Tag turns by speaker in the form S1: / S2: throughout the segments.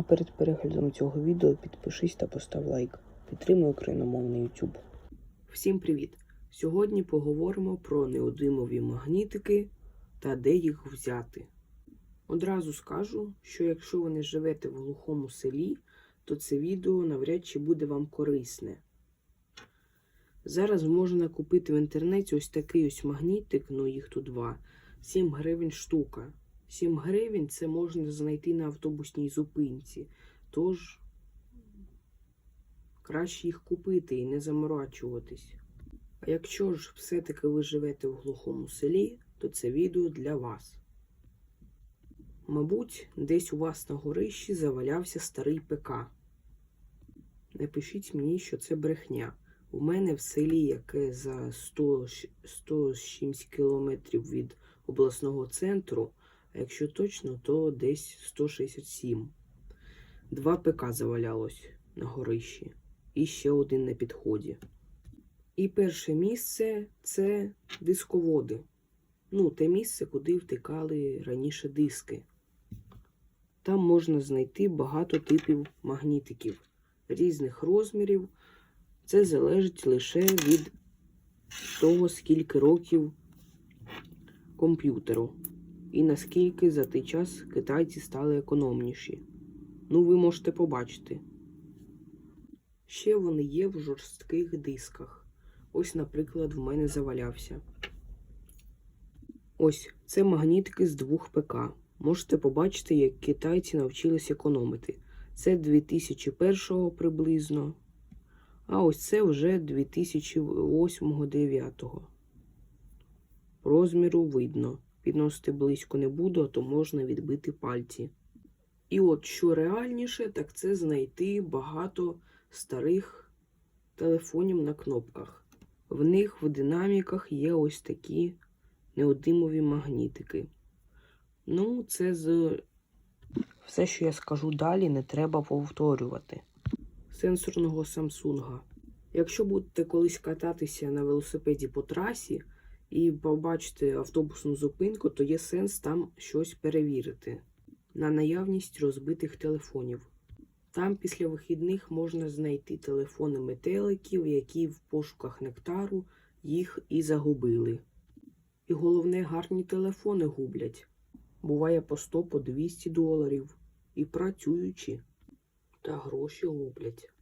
S1: А перед переглядом цього відео підпишись та постав лайк. Підтримуй україномовний YouTube. Всім привіт! Сьогодні поговоримо про неодимові магнітики та де їх взяти. Одразу скажу, що якщо ви не живете в глухому селі, то це відео навряд чи буде вам корисне. Зараз можна купити в інтернеті ось такий ось магнітик, ну їх тут два, 7 гривень штука. 7 гривень це можна знайти на автобусній зупинці. Тож краще їх купити і не заморачуватись. А якщо ж все-таки ви живете в глухому селі, то це відео для вас. Мабуть, десь у вас на горищі завалявся старий ПК. Не пишіть мені, що це брехня. У мене в селі, яке за 100, 100 кілометрів від обласного центру, а якщо точно, то десь 167. Два ПК завалялось на горищі. І ще один на підході. І перше місце це дисководи. Ну, те місце, куди втикали раніше диски. Там можна знайти багато типів магнітиків різних розмірів. Це залежить лише від того, скільки років комп'ютеру і наскільки за той час китайці стали економніші. Ну, ви можете побачити. Ще вони є в жорстких дисках. Ось, наприклад, в мене завалявся. Ось це магнітики з двох ПК. Можете побачити, як китайці навчились економити. Це 2001 приблизно. А ось це вже 2008-2009. Розміру видно. Підносити близько не буду, а то можна відбити пальці. І от що реальніше, так це знайти багато старих телефонів на кнопках. В них в динаміках є ось такі неодимові магнітики. Ну, це з все, що я скажу далі, не треба повторювати. Сенсорного Samsung. Якщо будете колись кататися на велосипеді по трасі і побачите автобусну зупинку, то є сенс там щось перевірити на наявність розбитих телефонів. Там після вихідних можна знайти телефони метеликів, які в пошуках нектару їх і загубили. І головне, гарні телефони гублять. Буває по 100 по 200 доларів. І працюючі. Та гроші гублять.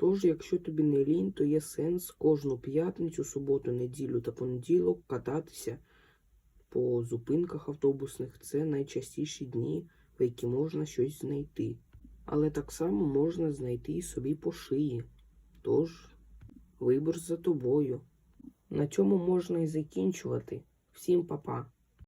S1: Тож, якщо тобі не лінь, то є сенс кожну п'ятницю, суботу, неділю та понеділок кататися по зупинках автобусних. Це найчастіші дні, в які можна щось знайти. Але так само можна знайти і собі по шиї. Тож, вибір за тобою. На цьому можна і закінчувати. Всім па-па.